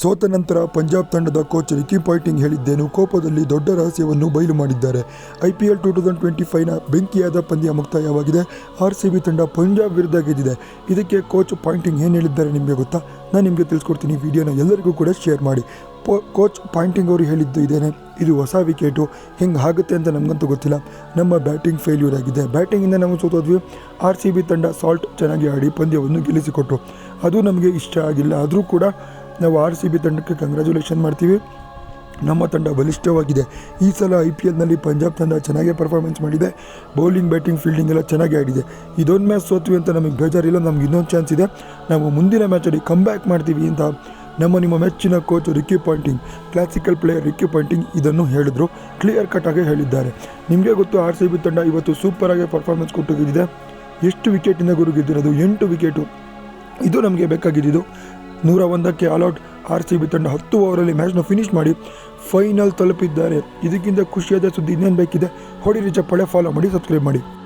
ಸೋತ ನಂತರ ಪಂಜಾಬ್ ತಂಡದ ಕೋಚ್ ರಿಕಿ ಪಾಯಿಂಟಿಂಗ್ ಹೇಳಿದ್ದೇನು, ಕೋಪದಲ್ಲಿ ದೊಡ್ಡ ರಹಸ್ಯವನ್ನು ಬಯಲು ಮಾಡಿದ್ದಾರೆ. I P L two thousand twenty ಫೈವ್ನ ಬೆಂಕಿಯಾದ ಪಂದ್ಯ ಮುಕ್ತಾಯವಾಗಿದೆ. ಆರ್ ಸಿ ಬಿ ತಂಡ ಪಂಜಾಬ್ ವಿರುದ್ಧ ಗೆದ್ದಿದೆ. ಇದಕ್ಕೆ ಕೋಚ್ ಪಾಯಿಂಟಿಂಗ್ ಏನು ಹೇಳಿದ್ದಾರೆ ನಿಮಗೆ ಗೊತ್ತಾ? ನಾನು ನಿಮಗೆ ತಿಳಿಸ್ಕೊಡ್ತೀನಿ, ವಿಡಿಯೋನ ಎಲ್ಲರಿಗೂ ಕೂಡ ಶೇರ್ ಮಾಡಿ. ಕೋಚ್ ಪಾಯಿಂಟಿಂಗ್ ಅವರು ಹೇಳಿದ್ದು ಇದೇನೆ, ಇದು ಹೊಸ ವಿಕೆಟು, ಹೆಂಗೆ ಆಗುತ್ತೆ ಅಂತ ನಮಗಂತೂ ಗೊತ್ತಿಲ್ಲ. ನಮ್ಮ ಬ್ಯಾಟಿಂಗ್ ಫೇಲ್ಯೂರ್ ಆಗಿದೆ. ಬ್ಯಾಟಿಂಗಿಂದ ನಾವು ಸೋತೋದ್ವಿ. ಆರ್ ಸಿ ಬಿ ತಂಡ ಸಾಲ್ಟ್ ಚೆನ್ನಾಗಿ ಆಡಿ ಪಂದ್ಯವನ್ನು ಗೆಲ್ಲಿಸಿಕೊಟ್ಟು ಅದು ನಮಗೆ ಇಷ್ಟ ಆಗಿಲ್ಲ. ಆದರೂ ಕೂಡ ನಾವು ಆರ್ ಸಿ ಬಿ ತಂಡಕ್ಕೆ ಕಂಗ್ರ್ಯಾಚುಲೇಷನ್ ಮಾಡ್ತೀವಿ. ನಮ್ಮ ತಂಡ ಬಲಿಷ್ಠವಾಗಿದೆ. ಈ ಸಲ ಐ ಪಿ ಎಲ್ನಲ್ಲಿ ಪಂಜಾಬ್ ತಂಡ ಚೆನ್ನಾಗೇ ಪರ್ಫಾರ್ಮೆನ್ಸ್ ಮಾಡಿದೆ. ಬೌಲಿಂಗ್ ಬ್ಯಾಟಿಂಗ್ ಫೀಲ್ಡಿಂಗ್ ಎಲ್ಲ ಚೆನ್ನಾಗಿ ಆಡಿದೆ. ಇದೊಂದು ಮ್ಯಾಚ್ ಸೋತ್ವಿ ಅಂತ ನಮಗೆ ಬೇಜಾರಿಲ್ಲ, ನಮ್ಗೆ ಇನ್ನೊಂದು ಚಾನ್ಸ್ ಇದೆ. ನಾವು ಮುಂದಿನ ಮ್ಯಾಚಲ್ಲಿ ಕಮ್ ಬ್ಯಾಕ್ ಮಾಡ್ತೀವಿ ಅಂತ ನಮ್ಮ ನಿಮ್ಮ ಮೆಚ್ಚಿನ coach Ricky Ponting classical player Ricky Ponting ಇದನ್ನು ಹೇಳಿದರು. ಕ್ಲಿಯರ್ ಕಟ್ ಆಗಿ ಹೇಳಿದ್ದಾರೆ. ನಿಮಗೆ ಗೊತ್ತು ಆರ್ ಸಿ ಬಿ ತಂಡ ಇವತ್ತು ಸೂಪರಾಗಿ ಪರ್ಫಾರ್ಮೆನ್ಸ್ ಕೊಟ್ಟು ಗೆದ್ದಿದೆ ಎಷ್ಟು ವಿಕೆಟಿಂದ ಗುರು ಗೆದ್ದಿರೋದು ಎಂಟು ವಿಕೆಟು ಇದು ನಮಗೆ ಬೇಕಾಗಿದ್ದು. ನೂರ ಒಂದಕ್ಕೆ ಆಲ್ಔಟ್. ಆರ್ ಸಿ ಬಿ ತಂಡ ಹತ್ತು ಓವರಲ್ಲಿ ಮ್ಯಾಚ್ನ ಫಿನಿಶ್ ಮಾಡಿ ಫೈನಲ್ ತಲುಪಿದ್ದಾರೆ. ಇದಕ್ಕಿಂತ ಖುಷಿಯಾದ ಸುದ್ದಿ ಇನ್ನೇನು ಬೇಕಿದೆ? ಹೊಡಿರಿ ಪಳೆ ಫಾಲೋ ಮಾಡಿ, ಸಬ್ಸ್ಕ್ರೈಬ್ ಮಾಡಿ.